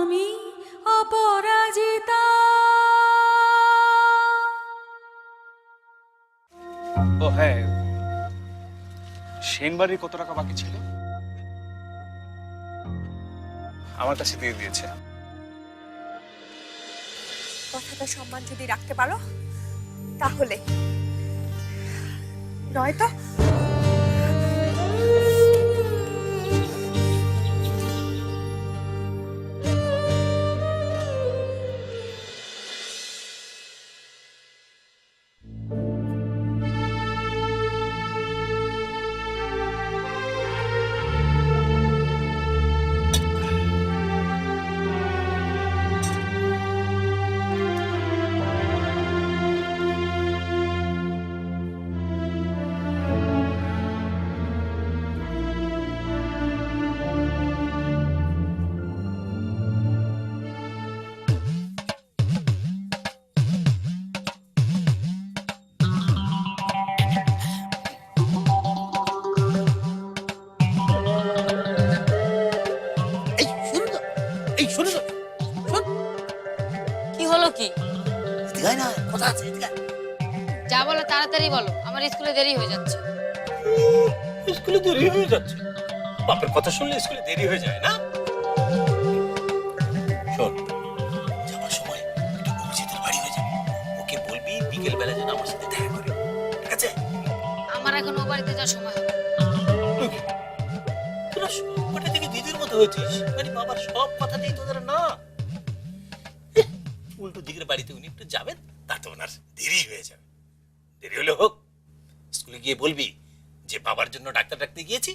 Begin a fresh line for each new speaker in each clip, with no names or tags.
আমি অপরাজিতা।
ও হ্যাঁ সেনবাড়ির কত টাকা বাকি ছিল? আমার কাছে দিয়ে দিয়েছে।
কথাটা সম্মান যদি রাখতে পারো তাহলে। নয়তো
হলো কি?
এদিকে না? কথা আছে এদিকে
যা বলো তাড়াতাড়ি বলো। আমার স্কুলে দেরি হয়ে যাচ্ছে।
স্কুলে দেরি হয়ে যাচ্ছে। বাপের কথা শুনলে স্কুলে দেরি হয়ে যায় না? শোন যাওয়ার সময় একটু অভিজিতের বাড়ি হয়ে যাবে। ওকে বলবি বিকেল বেলা যেন আমার সাথে দেখা করে। ঠিক আছে?
আমার এখন ও বাড়িতে যাওয়ার সময় হবে।
তোরা সবকটা থেকে দিদির মতো হয়েছিস। মানে বাবার সব কথাতেই তোদের দিকের বাড়িতে উনি একটু যাবেন তাতে ওনার দেরি হয়ে যাবে। দেরি হলে হোক স্কুলে গিয়ে বলবি যে বাবার জন্য ডাক্তার ডাকতে গিয়েছি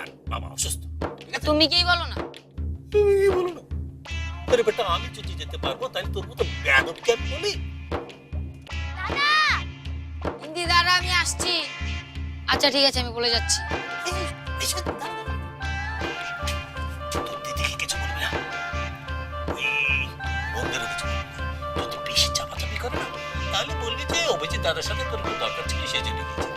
আর বাবা অসুস্থ
তুমি কি বলো না।
তুমি কি বলো না। আরে বেটা আমি যদি যেতে পারব তাহলে তোর মতো বেয়াদবকে আমি বলি?
দাঁড়া আমি আসছি। আচ্ছা ঠিক আছে আমি বলে যাচ্ছি।
অভিজিৎ দাদার সাথে করব দরকার ছিল? সেই জন্য গিয়েছে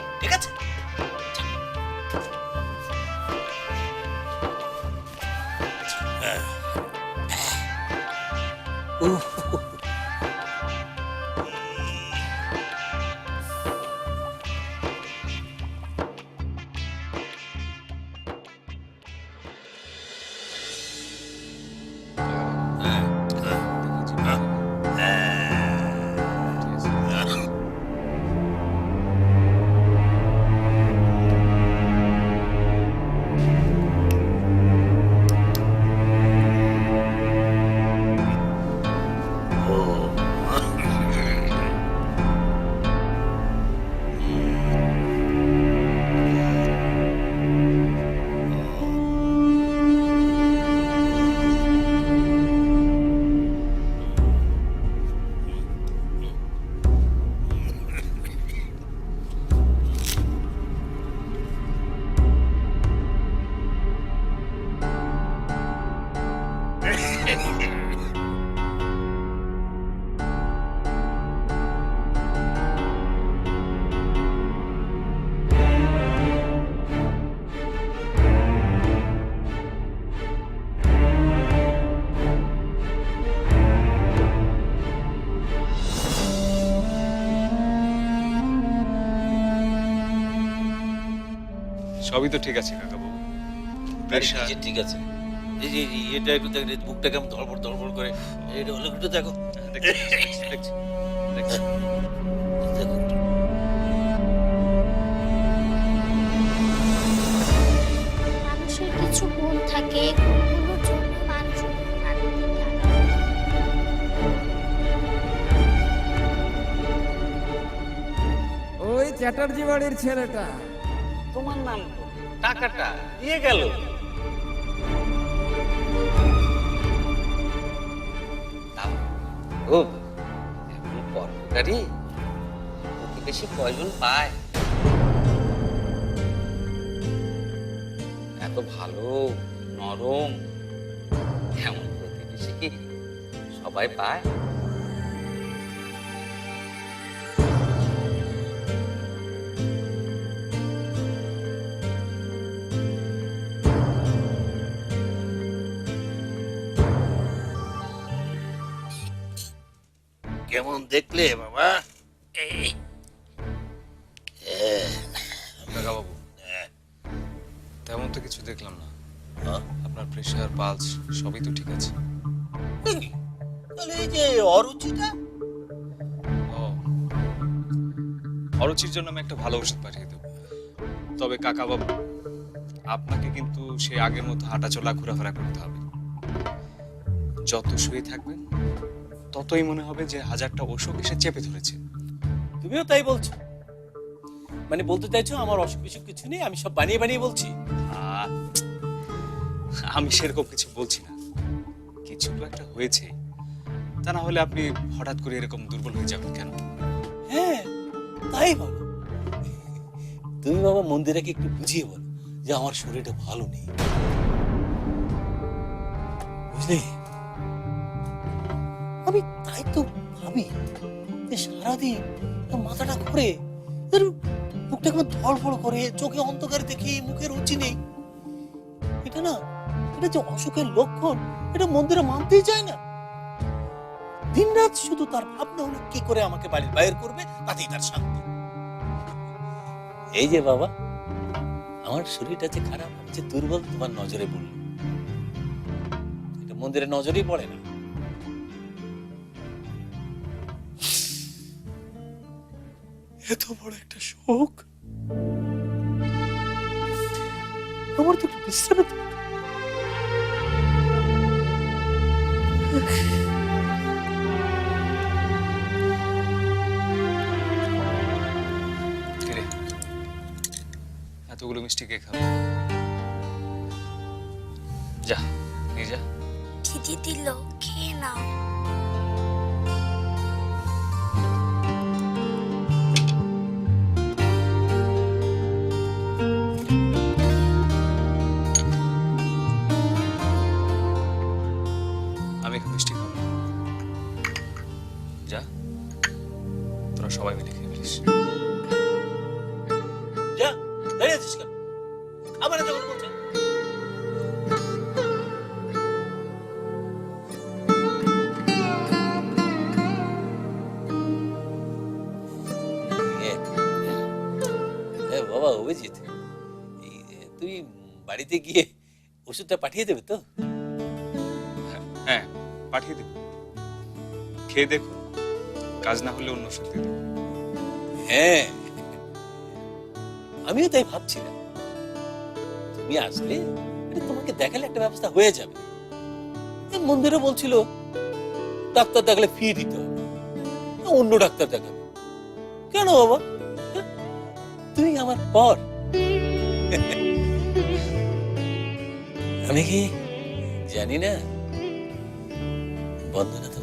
সবই তো ঠিক আছে কাকাবাবু।
ঠিক আছে। এই যে এটা একটু দেখ বুকটা কেমন ধড়ফড় ধড়ফড় করে এটা হলো একটু দেখো।
দেখছি, দেখছি,
মানুষের কিছু গুণ থাকে গুণগুলোর জন্য মানুষ
ওই চ্যাটার্জি বাড়ির ছেলেটা।
তোমার নাম? টাকাটা দিয়ে গেল।
ও এখন কর্মচারী প্রতিবেশী কয়জন পায়? এত ভালো, নরম, এমন প্রতিবেশী কি সবাই পায়?
দেখলে বাবা। এই
কাকা বাবু তেমন তো কিছু দেখলাম না।
হ্যাঁ?
আপনার প্রেশার পালস সবই তো ঠিক আছে।
তাহলে এই যে অরুচিটা?
ও অরুচির জন্য আমি একটা ভালো ওষুধ পাঠিয়ে দেবো। তবে কাকা বাবু আপনাকে কিন্তু সে আগের মতো হাঁটাচলা ঘোরাফেরা করতে হবে। যত শুয়ে থাকবেন ততই মনে হবে যে হাজারটা অসুখ এসে চেপে ধরেছে।
তুমিও তাই বলছো। মানে বলতে চাইছো আমার অসুখ বিসুখ কিছু নেই আমি সব বানিয়ে বানিয়ে বলছি?
আমি সেরকম কিছু বলছি না। কিছু তো একটা হয়েছে। তা না হলে আপনি হঠাৎ করে এরকম দুর্বল হয়ে যাবেন কেন?
হ্যাঁ তাই বাবা। তুমি বাবা মন্দিরাকে একটু বুঝিয়ে বলো যে আমার শরীরটা ভালো নেই। বুঝলে? আমি তাই তো ভাবি যে সারাদিন মাথাটা ঘুরে। কেমন ধড়ফড় করে, চোখে অন্ধকার দেখি, মুখে রুচি নেই। এটা না, এটা যে অসুখের লক্ষণ, এটা মন্দিরে মানতেই না। দিনরাত শুধু তার ভাবনা হলো কি করে আমাকে বাড়ির বাইরে করবে, তাতেই তার শান্তি। এই যে বাবা, আমার শরীরটা যে খারাপ, যে দুর্বল, তোমার নজরে পড়ল এটা মন্দিরের নজরেই পড়ে না। এত বড় একটা শোক। আমার তো একটু বিশ্রামে
এতগুলো মিষ্টি কে খাবে? যা নিয়ে যা।
খিদে দিল খেয়ে নাও।
এই, তুই বাড়িতে গিয়ে ওষুধটা পাঠিয়ে দেবে তো?
হ্যাঁ পাঠিয়ে দেবো। খেয়ে দেখো কাজ না হলে অন্য ওষুধ দিয়ে দেবো
হ্যাঁ আমিও তাই ভাবছিলাম। তুমি আসলে তোমাকে দেখালে একটা ব্যবস্থা হয়ে যাবে। এই মন্দিরে বলছিল ডাক্তার দেখালে ফি দিতে হবে। অন্য ডাক্তার দেখাবে। কেন বাবা? তুই আমার পর। আমি কি জানি না? বন্দনা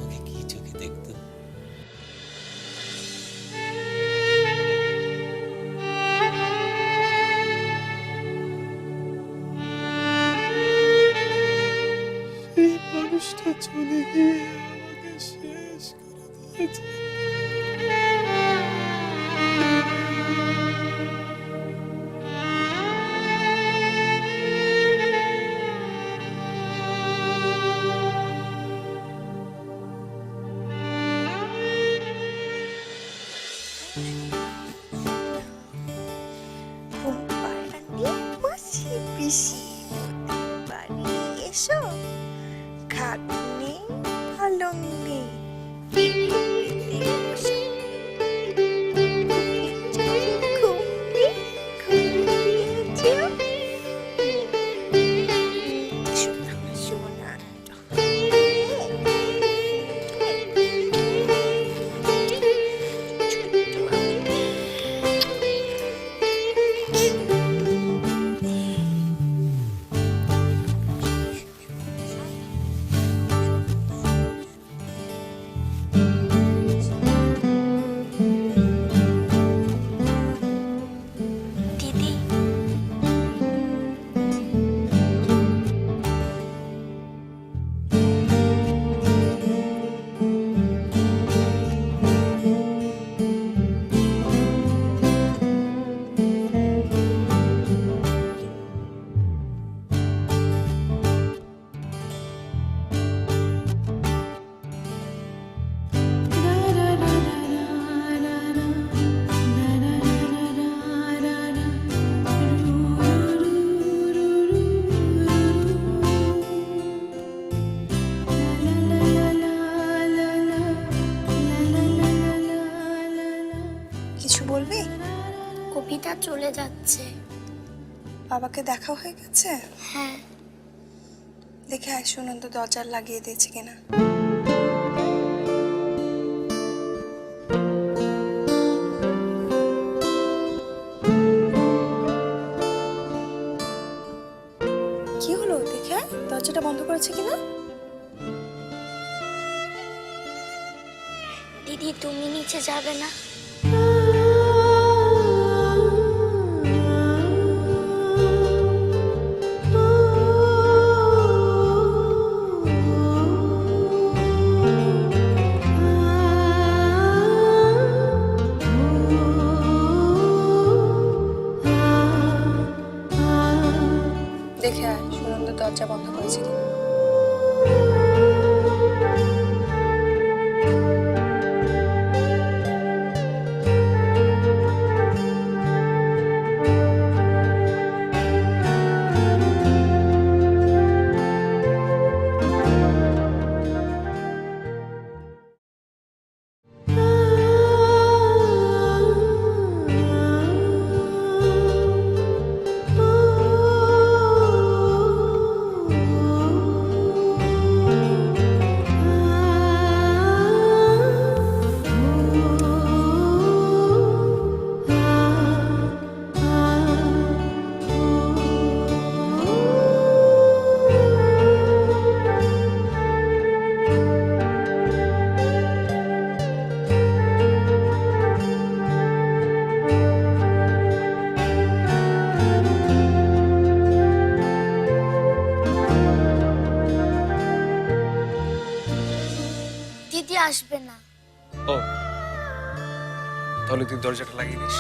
বাবাকে দেখা হয়ে গেছে?
হ্যাঁ।
দেখে আয় সুনন্দ দরজা লাগিয়ে দিয়েছে কিনা। কি হলো? দেখে দরজাটা বন্ধ করেছে কিনা?
দিদি তুমি নিচে যাবে না। আসবে না।
ও তাহলে তুই দরজাটা লাগিয়ে দিস।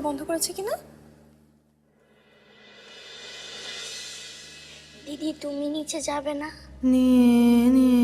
দরজাটা বন্ধ করেছে কিনা?
দিদি তুমি নিচে যাবে না।
নিয়ে নি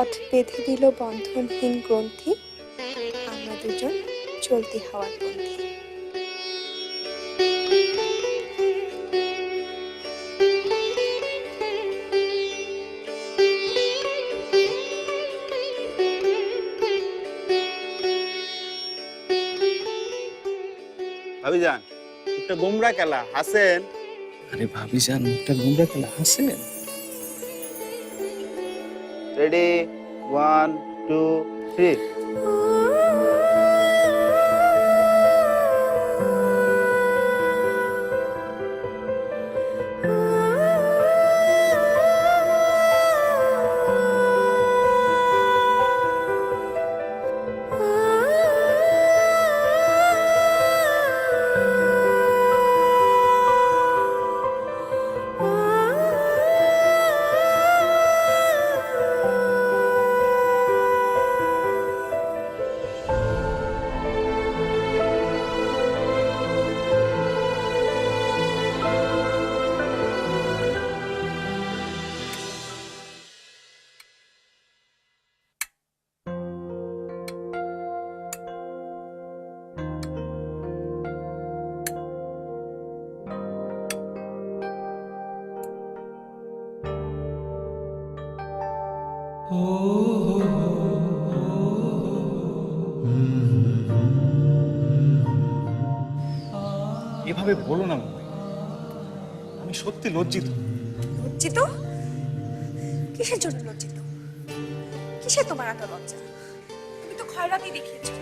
পথ বেঁধে দিল বন্ধনহীন গ্রন্থি। আমরা দুজন চলতি হওয়ার পন্থী।
ভাবিজান একটা গোমরা খেলা হাসেন?
আরে ভাবি যান মুখটা গুমরা খেলা হাসেন?
ready? One two
three. বলো না আমি সত্যি লজ্জিত।
লজ্জিত? কিসের জন্য লজ্জিত? কিসে তোমার এত লজ্জা? তুমি তো খয়রাতি দেখিয়েছো।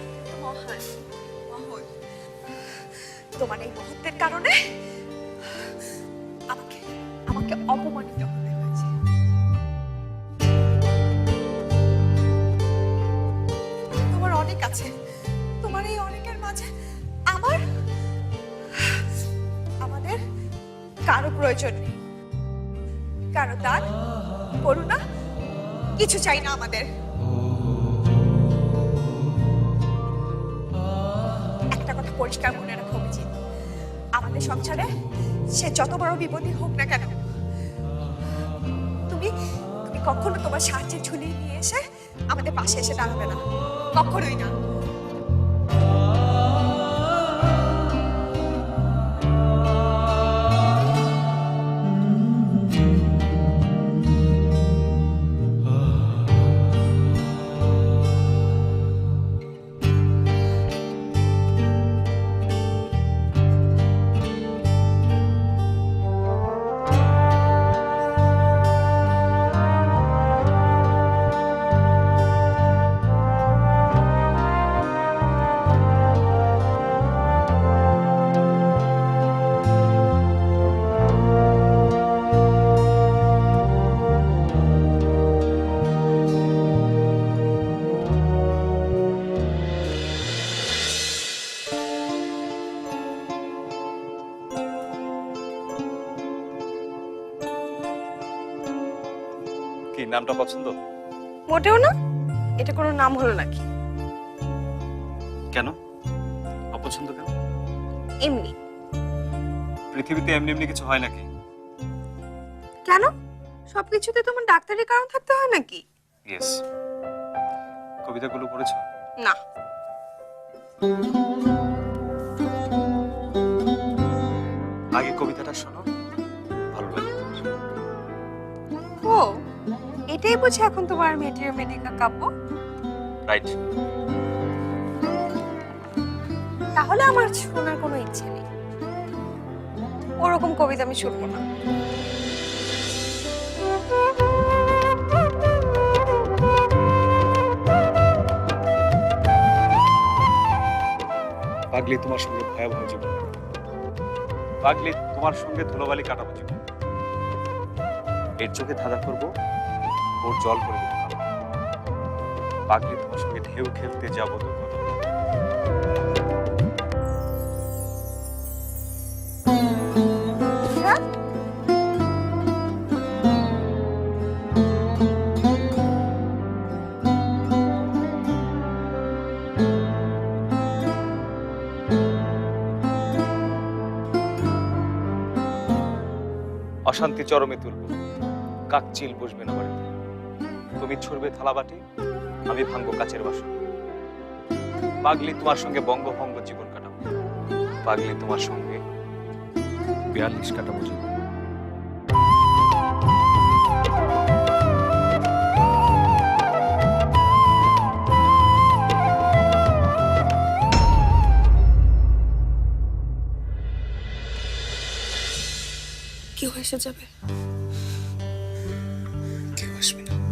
মহান, মহৎ। তোমার এই মহত্বের কারণে প্রয়োজন নেই। কারও দান, করুণা কিছু চাই না আমাদের। একটা কথা পরিষ্কার মনে রাখা উচিত আমাদের সংসারে সে যত বড় বিপদই হোক না কেন, তুমি তুমি কখনো তোমার সাহায্যের ঝুলিয়ে নিয়ে এসে আমাদের পাশে এসে দাঁড়াবে না। কখনোই না।
নামটা পছন্দ?
মোটেও না। এটা কোনো নাম হলো নাকি?
কেন? অপছন্দ কেন?
এমনি।
পৃথিবীতে এমনি এমনি কিছু হয় নাকি?
কেন? সবকিছুতে তোমার ডাক্তারি কারণ থাকতে হয় নাকি?
ইয়েস কবিতাগুলো পড়েছো?
না।
আগে কবিতাটা শোনো ভালো তোমার।
ও এটাই বুঝি এখন তোমার মেটেরিয়াল মেডিকা কাব্য?
রাইট
তাহলে আমার শোনার কোনো ইচ্ছে নেই। ওরকম কবিতা আমি শুনব না।
পাগলি তোমার সঙ্গে ভয়াবহ জীবন। পাগলি তোমার সঙ্গে ধুলোবালি কাটাবো জীবন। এর চোখে ধাঁধা করব ওর জল করে দেবো খাব। পাগলি তোমার সঙ্গে ঢেউ খেলতে যাব তো? অশান্তি চরমে তুলব কাকচিল বসবে না বাড়িতে তুমি ছুড়বে থালাবাটি, আমি ভাঙবো কাচের বাসন। পাগলি তোমার সঙ্গে বঙ্গভঙ্গ জীবন কাটাবো। পাগলি তোমার সঙ্গে বিয়াল্লিশ কাটাবো জীবন।
কেউ এসে যাবে?
কেউ আসবে না।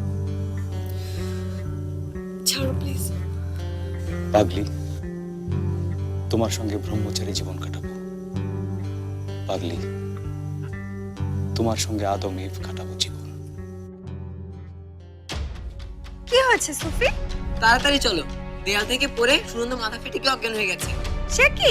পাগলি তোমার সঙ্গে ব্রহ্মচারী জীবন কাটাবো। পাগলি তোমার সঙ্গে আদম ইভ কাটাবো জীবন।
কি হয়েছে সুফি?
তাড়াতাড়ি চলো। দেয়াল থেকে পড়ে সুনন্দ মাথা ফেটে কি অজ্ঞান হয়ে গেছে।
সে কি?